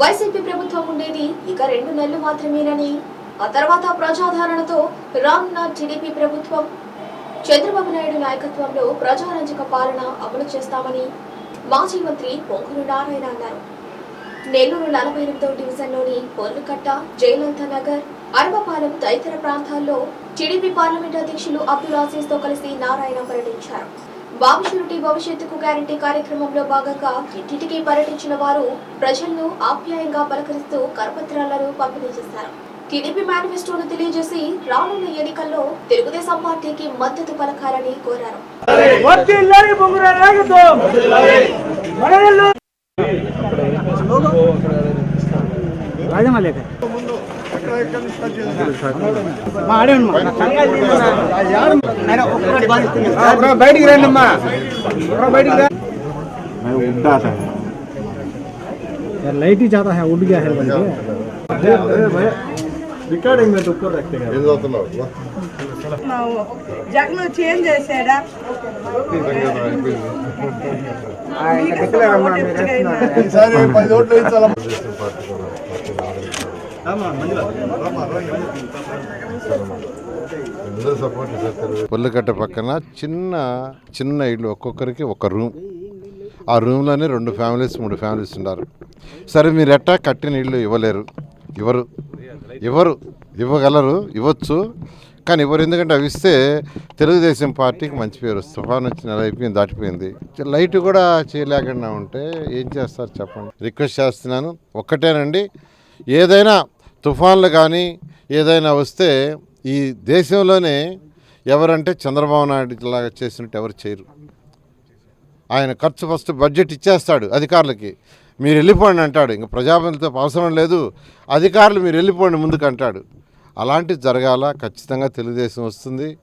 YCP ప్రభుత్వం ఉండేది ఇక రెండు నెలలు మాత్రమేనని. ఆ తర్వాత ప్రజాదరణతో రామ్నాథ్ టీడీపీ ప్రభుత్వం చంద్రబాబు నాయుడు నాయకత్వంలో ప్రజారంజక పాలన అమలు చేస్తామని మాజీ మంత్రి పొంగులు నారాయణ అన్నారు. నెల్లూరు నలభై ఎనిమిదవ డివిజన్లోని పొల్లుకట్ట జయలలిత నగర్ అరవపాలెం తదితర ప్రాంతాల్లో టీడీపీ పార్లమెంట్ అధ్యక్షులు అబ్దుల్ ఆసీస్తో కలిసి నారాయణ పర్యటించారు. బాబు షూరిటీ భవిష్యత్తుకు గ్యారంటీ కార్యక్రమంలో భాగంగా ఇంటింటికి పర్యటించిన వారు ప్రజలను ఆప్యాయంగా పలకరిస్తూ కరపత్రాలను పంపిణీ చేశారు. టీడీపీ మేనిఫెస్టోను తెలియజేసి రానున్న ఎన్నికల్లో తెలుగుదేశం పార్టీకి మద్దతు పలకాలని కోరారు. వర్తిల్లాలి బయటికి రండమ్మా బయటికి లైట్ ही ज़्यादा है उड़ गया है రికార్డింగ్ జగన్ చేంజ్ చేశాడా పది ఓట్లు వేయించాలమ్మా పక్కన చిన్న చిన్న ఇల్లు ఒక్కొక్కరికి ఒక రూమ్. ఆ రూమ్లోనే రెండు ఫ్యామిలీస్ మూడు ఫ్యామిలీస్ ఉన్నారు సరే మీరు ఎట్టా కట్టిన ఇల్లు ఇవ్వలేరు. ఇవ్వరు. ఇవ్వరు. ఇవ్వగలరు. ఇవ్వచ్చు. కానీ ఇవ్వరు. ఎందుకంటే అవి ఇస్తే తెలుగుదేశం పార్టీకి మంచి పేరు వస్తుంది. తుఫాన్ వచ్చి నెల అయిపోయింది దాటిపోయింది. లైట్ కూడా చేయలేకుండా ఉంటే ఏం చేస్తారు చెప్పండి? రిక్వెస్ట్ చేస్తున్నాను. ఒక్కటేనండి. ఏదైనా తుఫాన్లు కానీ ఏదైనా వస్తే ఈ దేశంలోనే ఎవరంటే చంద్రబాబు నాయుడు లాగా చేసినట్టు ఎవరు చేయరు. ఆయన ఖర్చు ఫస్ట్ బడ్జెట్ ఇచ్చేస్తాడు అధికారులకి. మీరు వెళ్ళిపోండి అంటాడు. ఇంకా ప్రజాప్రతినిధులతో అవసరం లేదు. అధికారులు మీరు వెళ్ళిపోండి ముందుకు అంటాడు. అలాంటిది జరగాల. ఖచ్చితంగా తెలుగుదేశం వస్తుంది.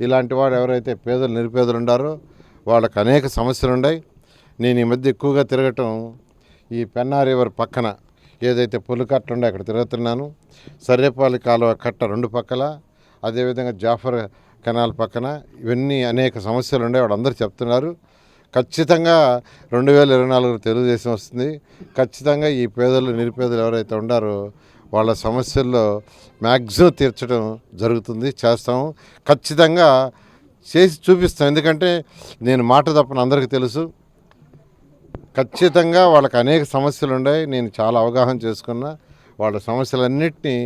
ఇలాంటి వాడు ఎవరైతే పేదలు నిరుపేదలు ఉండారో వాళ్ళకు అనేక సమస్యలు ఉన్నాయి నేను ఈ మధ్య ఎక్కువగా తిరగటం ఈ పెన్నా రివర్ పక్కన ఏదైతే పులికట్ట ఉండే అక్కడ తిరుగుతున్నాను. సర్రేపాలి కాలువ కట్ట రెండు పక్కల అదేవిధంగా జాఫర్ కెనాల్ పక్కన ఇవన్నీ అనేక సమస్యలు ఉండే వాళ్ళందరూ చెప్తున్నారు. ఖచ్చితంగా రెండు వేల ఇరవై నాలుగు తెలుగుదేశం వస్తుంది. ఖచ్చితంగా ఈ పేదలు నిరుపేదలు ఎవరైతే ఉండారో వాళ్ళ సమస్యల్లో మ్యాక్సిమం తీర్చడం జరుగుతుంది చేస్తాము ఖచ్చితంగా చేసి చూపిస్తాం. ఎందుకంటే నేను మాట తప్పని అందరికీ తెలుసు. ఖచ్చితంగా వాళ్ళకి అనేక సమస్యలు ఉన్నాయి నేను చాలా అవగాహన చేసుకున్నా వాళ్ళ సమస్యలన్నింటినీ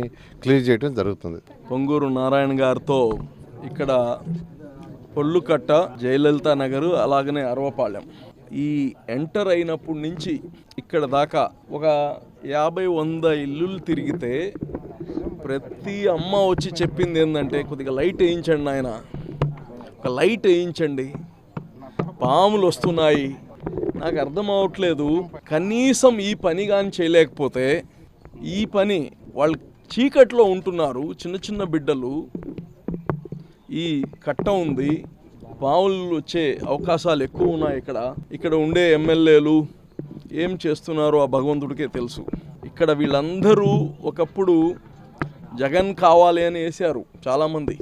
క్లియర్ చేయడం జరుగుతుంది. పొంగూరు నారాయణ గారితో ఇక్కడ పొల్లుకట్ట జయలలిత నగరు అలాగనే అరవపాలెం. ఈ ఎంటర్ అయినప్పటి నుంచి ఇక్కడ దాకా ఒక యాభై వంద ఇల్లులు తిరిగితే ప్రతి అమ్మ వచ్చి చెప్పింది ఏంటంటే కొద్దిగా లైట్ వేయించండి ఆయన ఒక లైట్ వేయించండి. పాములు వస్తున్నాయి. నాకు అర్థం అవట్లేదు. కనీసం ఈ పని కానీ చేయలేకపోతే ఈ పని వాళ్ళు చీకట్లో ఉంటున్నారు చిన్న చిన్న బిడ్డలు. ఈ కట్ట ఉంది. పావులు వచ్చే అవకాశాలు ఎక్కువ ఉన్నాయి ఇక్కడ. ఇక్కడ ఉండే ఎమ్మెల్యేలు ఏం చేస్తున్నారో ఆ భగవంతుడికే తెలుసు. ఇక్కడ వీళ్ళందరూ ఒకప్పుడు జగన్ కావాలి అని వేశారు చాలామంది.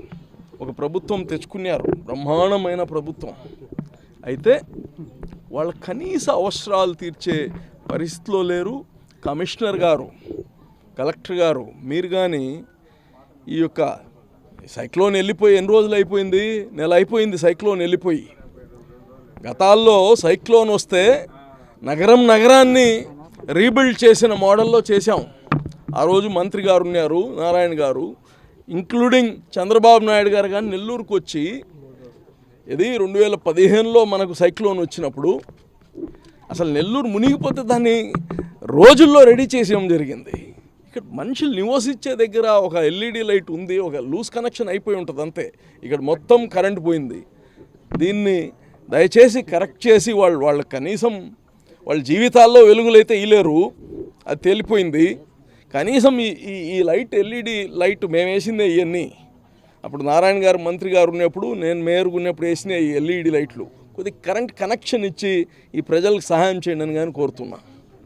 ఒక ప్రభుత్వం తెచ్చుకున్నారు. బ్రహ్మాండమైన ప్రభుత్వం. అయితే వాళ్ళ కనీస అవసరాలు తీర్చే పరిస్థితిలో లేరు. కమిషనర్ గారు కలెక్టర్ గారు మీరు కానీ ఈ యొక్క సైక్లోన్ వెళ్ళిపోయి ఎన్ని రోజులు అయిపోయింది? నెల అయిపోయింది సైక్లోన్ వెళ్ళిపోయి. గతాల్లో సైక్లోన్ వస్తే నగరం నగరాన్ని రీబిల్డ్ చేసిన మోడల్లో చేశాం. ఆ రోజు మంత్రి గారు ఉన్నారు నారాయణ గారు. ఇంక్లూడింగ్ చంద్రబాబు నాయుడు గారు కానీ నెల్లూరుకు వచ్చి ఇది రెండు వేల పదిహేనులో మనకు సైక్లోన్ వచ్చినప్పుడు అసలు నెల్లూరు మునిగిపోతే దాన్ని రోజుల్లో రెడీ చేసేయడం జరిగింది. ఇక్కడ మనుషులు నివసించే దగ్గర ఒక ఎల్ఈడి లైట్ ఉంది ఒక లూజ్ కనెక్షన్ అయిపోయి ఉంటుంది అంతే. ఇక్కడ మొత్తం కరెంట్ పోయింది. దీన్ని దయచేసి కరెక్ట్ చేసి వాళ్ళు వాళ్ళ కనీసం వాళ్ళ జీవితాల్లో వెలుగులైతే ఇలేరు అది తేలిపోయింది. కనీసం ఈ ఈ ఈ లైట్ ఎల్ఈడి లైట్ మేము వేసిందే ఇవన్నీ అప్పుడు నారాయణ గారు మంత్రి గారు ఉన్నప్పుడు నేను మేయర్గా ఉన్నప్పుడు వేసిన ఈ ఎల్ఈడి లైట్లు కొద్దిగా కరెంట్ కనెక్షన్ ఇచ్చి ఈ ప్రజలకు సహాయం చేయండి అని కానీ కోరుతున్నా.